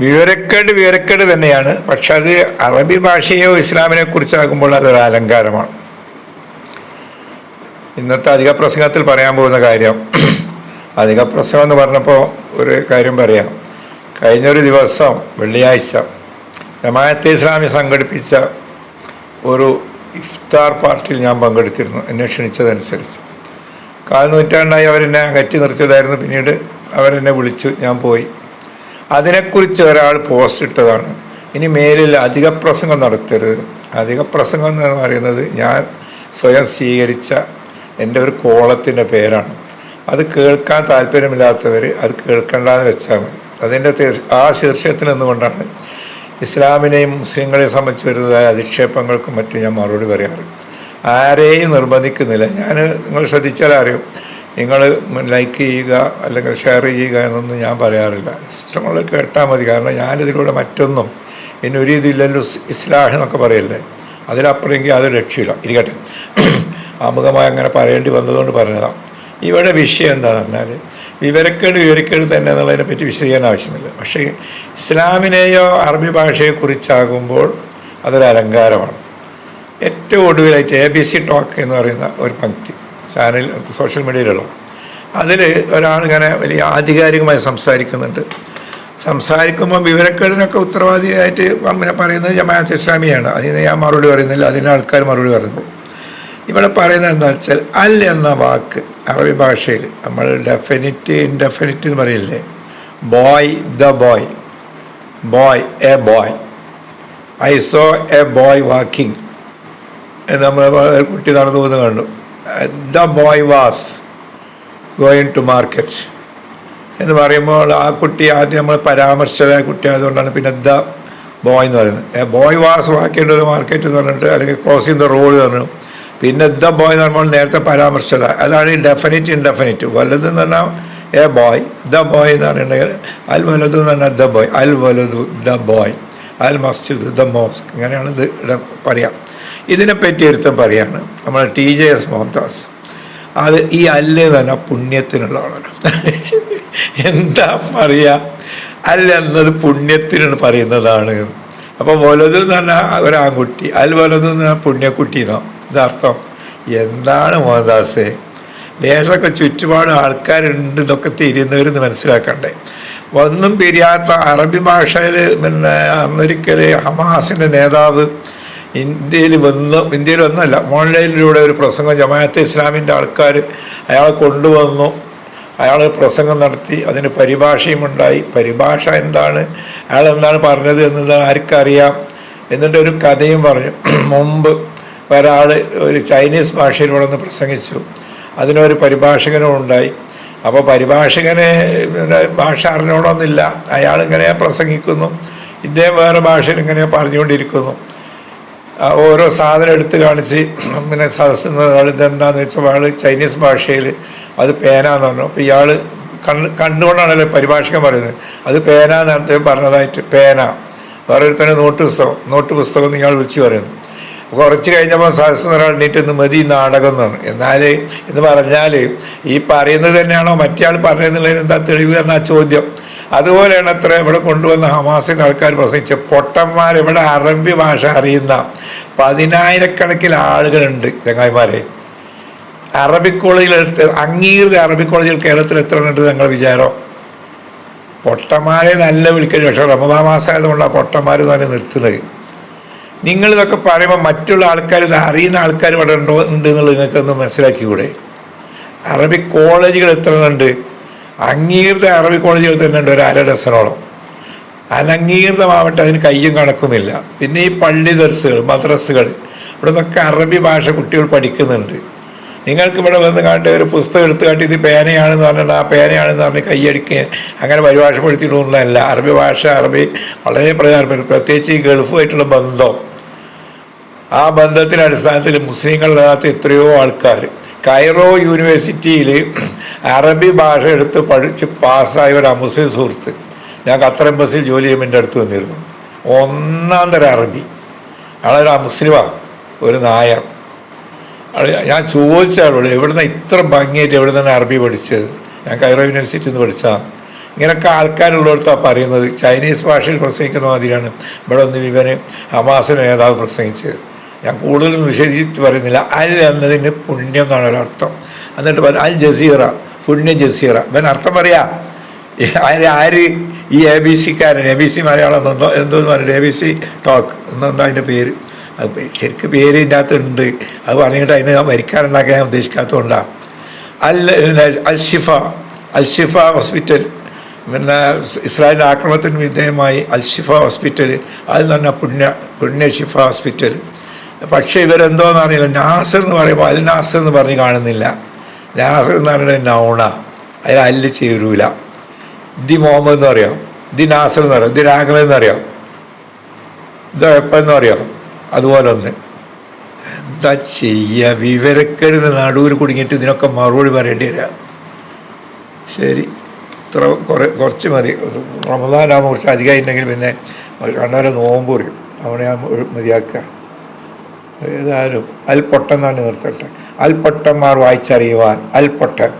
വിവരക്കേട് വിവരക്കേട് തന്നെയാണ്. പക്ഷെ അത് അറബി ഭാഷയോ ഇസ്ലാമിനെ കുറിച്ചാകുമ്പോൾ അതൊരു അലങ്കാരമാണ്. ഇന്നത്തെ അധിക പ്രസംഗത്തിൽ പറയാൻ പോകുന്ന കാര്യം അധിക പ്രസംഗം എന്ന് പറഞ്ഞപ്പോൾ ഒരു കാര്യം പറയാം. കഴിഞ്ഞൊരു ദിവസം വെള്ളിയാഴ്ച ജമാഅത്തെ ഇസ്ലാമി സംഘടിപ്പിച്ച ഒരു ഇഫ്താർ പാർട്ടിയിൽ ഞാൻ പങ്കെടുത്തിരുന്നു എന്നെ ക്ഷണിച്ചതനുസരിച്ച്. കാൽ നൂറ്റാണ്ടായി അവരെന്നെ അകറ്റി നിർത്തിയതായിരുന്നു പിന്നീട് അവരെന്നെ വിളിച്ചു ഞാൻ പോയി. അതിനെക്കുറിച്ച് ഒരാൾ പോസ്റ്റ് ഇട്ടതാണ്. ഇനി മേലിൽ അധിക പ്രസംഗം നടത്തരുത്. അധിക പ്രസംഗം എന്ന് പറയുന്നത് ഞാൻ സ്വയം സ്വീകരിച്ച എന്റെ ഒരു കോളത്തിന്റെ പേരാണ്. അത് കേൾക്കാൻ താല്പര്യമില്ലാത്തവർ അത് കേൾക്കണ്ടെന്ന് വെച്ചാൽ മതി. അതിന്റെ ആ ശീർഷകത്തിൽ നിന്നുകൊണ്ടാണ് ഇസ്ലാമിനെയും മുസ്ലിങ്ങളെയും സംബന്ധിച്ച് വരുന്നതായ അധിക്ഷേപങ്ങൾക്കും മറ്റും ഞാൻ മറുപടി പറയാറ്. ആരെയും നിർബന്ധിക്കുന്നില്ല. ഞാൻ നിങ്ങൾ ശ്രദ്ധിച്ചാൽ അറിയും നിങ്ങൾ ലൈക്ക് ചെയ്യുക അല്ലെങ്കിൽ ഷെയർ ചെയ്യുക എന്നൊന്നും ഞാൻ പറയാറില്ല. ഇഷ്ടമുള്ള കേട്ടാൽ മതി. കാരണം ഞാനിതിലൂടെ മറ്റൊന്നും ഇനി ഒരു ഇതില്ലല്ലോ ഇസ്ലാഹ് എന്നൊക്കെ പറയല്ലേ? അതിലപ്പുറമെങ്കിൽ അത് രക്ഷയില്ല. ഇരിക്കട്ടെ. ആമുഖമായി അങ്ങനെ പറയേണ്ടി വന്നതുകൊണ്ട് പറഞ്ഞതാണ് ഇവിടെ വിഷയം എന്താണെന്ന് പറഞ്ഞാൽ വിവരക്കേട് വിവരക്കേട് തന്നെ എന്നുള്ളതിനെ പറ്റി വിശദീകരണം ആവശ്യമില്ല. പക്ഷേ ഇസ്ലാമിനെയോ അറബി ഭാഷയെ കുറിച്ചാകുമ്പോൾ അതൊരു അലങ്കാരമാണ്. ഏറ്റവും ഒടുവിലായിട്ട് എ ബി സി ടോക്ക് എന്ന് പറയുന്ന ഒരു പങ്ക്തി. ചാനൽ സോഷ്യൽ മീഡിയയിലുള്ള അതിൽ ഒരാളിങ്ങനെ വലിയ ആധികാരികമായി സംസാരിക്കുന്നുണ്ട്. സംസാരിക്കുമ്പോൾ വിവരക്കേടിനൊക്കെ ഉത്തരവാദിയായിട്ട് പിന്നെ പറയുന്നത് ജമാഅത്ത് ഇസ്ലാമിയാണ്. അതിന് ഞാൻ മറുപടി പറയുന്നില്ല. അതിന് ആൾക്കാർ മറുപടി പറയുന്നു. ഇവിടെ പറയുന്നത് എന്താ വെച്ചാൽ അൽ എന്ന വാക്ക് അറബി ഭാഷയിൽ നമ്മൾ ഡെഫിനിറ്റ് ഇൻഡെഫിനിറ്റ് എന്ന് പറയില്ലേ? Boy the boy boy a boy I saw a boy walking നമ്മൾ കുട്ടി നടന്നു പോകുന്നത് കണ്ടു. The boy was going to market എന്ന് പറയുമ്പോൾ ആ കുട്ടി ആദ്യം നമ്മൾ പരാമർശിച്ചതായ കുട്ടി ആയതുകൊണ്ടാണ് പിന്നെ ദ ബോയ് എന്ന് പറയുന്നത്. ബോയ് വാസ് വാക്കേണ്ട ഒരു മാർക്കറ്റ് എന്ന് പറഞ്ഞിട്ട് അല്ലെങ്കിൽ ക്രോസിങ് ദ റോഡ് പറഞ്ഞു. പിന്നെ ദ ബോയ് എന്ന് പറയുമ്പോൾ നേരത്തെ പരാമർശിച്ചത്. അതാണ് ഈ ഡെഫിനിറ്റ് ഇൻഡെഫിനിറ്റ് വലുത് എന്ന് പറഞ്ഞാൽ എ ബോയ് ദ ബോയ് എന്ന് പറഞ്ഞിട്ടുണ്ടെങ്കിൽ അൽ വലുതു എന്ന് പറഞ്ഞാൽ ദ ബോയ് അൽ വലുതു ദ ബോയ് അൽ മസ്ജിദ് ദ മോസ്ക് ഇങ്ങനെയാണ് ഇത് ഇവിടെ പറയാം. ഇതിനെപ്പറ്റി ഒരുത്തം പറയാണ് നമ്മൾ ടി ജെ എസ് മോഹൻദാസ്. അത് ഈ അല്ല് തന്നെ പറഞ്ഞാൽ പുണ്യത്തിനുള്ളതാണ് എന്താ പറയുക അല്ല എന്നത് പുണ്യത്തിനാണ് പറയുന്നതാണ്. അപ്പോൾ വലത് എന്ന് പറഞ്ഞാൽ ഒരു അൽ വലത് എന്ന് പറഞ്ഞാൽ പുണ്യക്കുട്ടി എന്നോ? ഇതർത്ഥം. എന്താണ് മോഹൻദാസേ? ലേശമൊക്കെ ചുറ്റുപാട് ആൾക്കാരുണ്ട് ഇതൊക്കെ തിരിയുന്നവരെന്ന് മനസ്സിലാക്കണ്ടേ. ഒന്നും പിരിയാത്ത അറബി ഭാഷയിൽ പിന്നെ അന്നൊരിക്കൽ ഹമാസിന്റെ നേതാവ് ഇന്ത്യയിൽ വന്ന് ഇന്ത്യയിൽ വന്നല്ല ഓൺലൈനിലൂടെ ഒരു പ്രസംഗം ജമാഅത്തെ ഇസ്ലാമിന്റെ ആൾക്കാർ അയാൾ കൊണ്ടുവന്നു അയാൾ പ്രസംഗം നടത്തി അതിന് പരിഭാഷയും ഉണ്ടായി പരിഭാഷ എന്താണ്? അയാൾ എന്താണ് പറഞ്ഞത് എന്നത് ആർക്കറിയാം. എന്നിട്ട് ഒരു കഥയും പറഞ്ഞു. മുമ്പ് ഒരാൾ ഒരു ചൈനീസ് ഭാഷയിലൂടെ ഒന്ന് പ്രസംഗിച്ചു. അതിനൊരു പരിഭാഷകനും ഉണ്ടായി അപ്പോൾ പരിഭാഷകന് ഭാഷ അറിഞ്ഞോണമെന്നില്ല അയാൾ ഇങ്ങനെ പ്രസംഗിക്കുന്നു. ഇദ്ദേഹം വേറെ ഭാഷയിൽ ഇങ്ങനെ പറഞ്ഞുകൊണ്ടിരിക്കുന്നു. ഓരോ സാധനം എടുത്ത് കാണിച്ച് പിന്നെ സദസ്സിൽ ഇതെന്താന്ന് വെച്ചാൽ അയാൾ ചൈനീസ് ഭാഷയിൽ അത് പേനാന്ന് പറഞ്ഞു. അപ്പോൾ ഇയാൾ കണ്ണ് കണ്ടുകൊണ്ടാണല്ലോ പരിഭാഷകൻ പറയുന്നത്. അത് പേന എന്ന് അദ്ദേഹം പറഞ്ഞതായിട്ട്. പേന. വേറൊരുത്തന്നെ നോട്ട് പുസ്തകം നോട്ട് പുസ്തകം നിങ്ങൾ വിളിച്ചു പറയുന്നു. കുറച്ച് കഴിഞ്ഞപ്പോൾ ഒരാൾ ഇന്ന് മതി നാടകം എന്ന് പറഞ്ഞു. എന്നാൽ എന്ന് പറഞ്ഞാൽ ഈ പറയുന്നത് തന്നെയാണോ മറ്റേ ആൾ പറയുന്നതിന് എന്താ തെളിവ് എന്നാ ചോദ്യം. അതുപോലെയാണ് അത്ര ഇവിടെ കൊണ്ടുവന്ന ഹമാസിന്റെ ആൾക്കാർ പ്രസംഗിച്ച പൊട്ടന്മാർ ഇവിടെ അറബി ഭാഷ അറിയുന്ന പതിനായിരക്കണക്കിന് ആളുകളുണ്ട് ചങ്ങായിമാരെ. അറബി കോളേജിൽ അംഗീകൃത അറബി കോളേജിൽ കേരളത്തിൽ എത്ര ഉണ്ട് ഞങ്ങൾ വിചാരം. പൊട്ടന്മാരെ നല്ല വിളിക്കരുത് പക്ഷേ റമദാ മാസമായതുകൊണ്ടാണ് പൊട്ടന്മാർ തന്നെ നിർത്തുന്നത്. നിങ്ങൾ ഇതൊക്കെ പറയുമ്പോൾ മറ്റുള്ള ആൾക്കാർ ഇത് അറിയുന്ന ആൾക്കാർ ഇവിടെ ഉണ്ടോ ഉണ്ട് എന്നുള്ളത് നിങ്ങൾക്കൊന്ന് മനസ്സിലാക്കിക്കൂടെ? അറബി കോളേജുകൾ എത്ര ഉണ്ട് അംഗീകൃത അറബി കോളേജുകൾ തന്നെ ഉണ്ട് ഒരു അര ഡസനോളം. അനംഗീകൃതമാവട്ടെ അതിന് കയ്യും കണക്കുമില്ല. പിന്നെ ഈ പള്ളി ദർസുകൾ മദ്രസുകൾ ഇവിടെ നിന്നൊക്കെ അറബി ഭാഷ കുട്ടികൾ പഠിക്കുന്നുണ്ട്. നിങ്ങൾക്ക് ഇവിടെ വന്ന് കാട്ടി ഒരു പുസ്തകം എടുത്ത് കാട്ടി ഇത് പേനയാണെന്ന് പറഞ്ഞിട്ട് ആ പേനയാണെന്ന് പറഞ്ഞ് കൈയടിക്കുക അങ്ങനെ പരിഭാഷപ്പെടുത്തിയിട്ടൊന്നുമല്ല അറബി ഭാഷ അറബി വളരെ പ്രധാനപ്പെട്ട പ്രത്യേകിച്ച് ഈ ഗൾഫുമായിട്ടുള്ള ബന്ധം ആ ബന്ധത്തിന്റെ അടിസ്ഥാനത്തിൽ മുസ്ലിങ്ങളില്ലാത്ത എത്രയോ ആൾക്കാർ. കൈറോ യൂണിവേഴ്സിറ്റിയിൽ അറബി ഭാഷ എടുത്ത് പഠിച്ച് പാസ്സായ ഒരു മുസ്ലിം സുഹൃത്ത്. ഞാൻ ഖത്തർ എംബസിൽ ജോലി ചെയ്യുമ്പോൾ എന്റെ അടുത്ത് വന്നിരുന്നു. ഒന്നാം തരം അറബി. ആളൊരു മുസ്ലിമാണ് ഒരു നായർ. ഞാൻ ചോദിച്ചാളോട് എവിടുന്ന ഇത്ര ഭംഗിയായിട്ട് എവിടെ നിന്നാണ് അറബി പഠിച്ചത്? ഞാൻ കൈറോ യൂണിവേഴ്സിറ്റിയിൽ നിന്ന് പഠിച്ചതാണ് ഇങ്ങനെയൊക്കെ ആൾക്കാരുള്ളിടത്താണ് പറയുന്നത് ചൈനീസ് ഭാഷയിൽ പ്രസംഗിക്കുന്ന മാതിരിയാണ്. ഇവിടെ ഒന്ന് ഇവന് ഹമാസിന് നേതാവ് പ്രസംഗിച്ചത്. ഞാൻ കൂടുതലും വിശേഷിച്ച് പറയുന്നില്ല. അൽ എന്നതിന് പുണ്യം എന്നാണ് ഒരർത്ഥം എന്നിട്ട് പറ അൽ ജസീറ പുണ്യ ജസീറ. ഇവൻ അർത്ഥം പറയാ ആര് ആര് ഈ എ ബി സിക്കാരൻ എ ബി സി മലയാളം എന്തോ എന്തോന്ന് പറയുന്നത് എ ബി സി ടോക്ക് എന്നെന്താ അതിന്റെ പേര്? അത് ശരിക്കും പേര് ഇതിന്റെ അകത്തുണ്ട് അത് പറഞ്ഞിട്ട് അതിന് മരിക്കാറുണ്ടാക്കാൻ ഞാൻ ഉദ്ദേശിക്കാത്തതുകൊണ്ടാണ് അൽ അൽ ഷിഫ അൽ ഷിഫ ഹോസ്പിറ്റൽ. പിന്നെ ഇസ്രായേൽ ആക്രമണത്തിന് വിധേയമായി അൽ ഷിഫ ഹോസ്പിറ്റൽ അത് തന്നെ പുണ്യ പുണ്യ ഷിഫ ഹോസ്പിറ്റൽ പക്ഷേ ഇവരെന്തോന്ന് അറിയില്ല. നാസർ എന്ന് പറയുമ്പോൾ അൽ നാസർ എന്ന് പറഞ്ഞ് കാണുന്നില്ല. നാസർ എന്ന് പറയുന്നത് നൗണ. അതിൽ അല്ല് ചേരൂല. ദി മുഹമ്മദ് എന്ന് പറയാം. ദി നാസർ എന്ന് പറയാം. ദി രാഘവൻ എന്ന് അറിയാം ഇത് എപ്പെന്ന് പറയാം. അതുപോലെ ഒന്ന്. എന്താ ചെയ്യുക വിവരക്കേടിന് നടുവിൽ കുടുങ്ങിയിട്ട് ഇതിനൊക്കെ മറുപടി പറയേണ്ടി വരിക ശരി. ഇത്ര കുറേ കുറച്ച് മതി. റമദാനാകുമ്പോൾ കുറച്ച് അധികമായിട്ടുണ്ടെങ്കിൽ പിന്നെ കണ്ടാലും നോമ്പ് പറയും. അവിടെ ഒരു മതിയാക്കുക. ഏതായാലും അൽപൊട്ടം എന്നാണ് നിർത്തട്ടെ. അൽപൊട്ടന്മാർ വായിച്ചറിയുവാൻ അൽപ്പൊട്ടൻ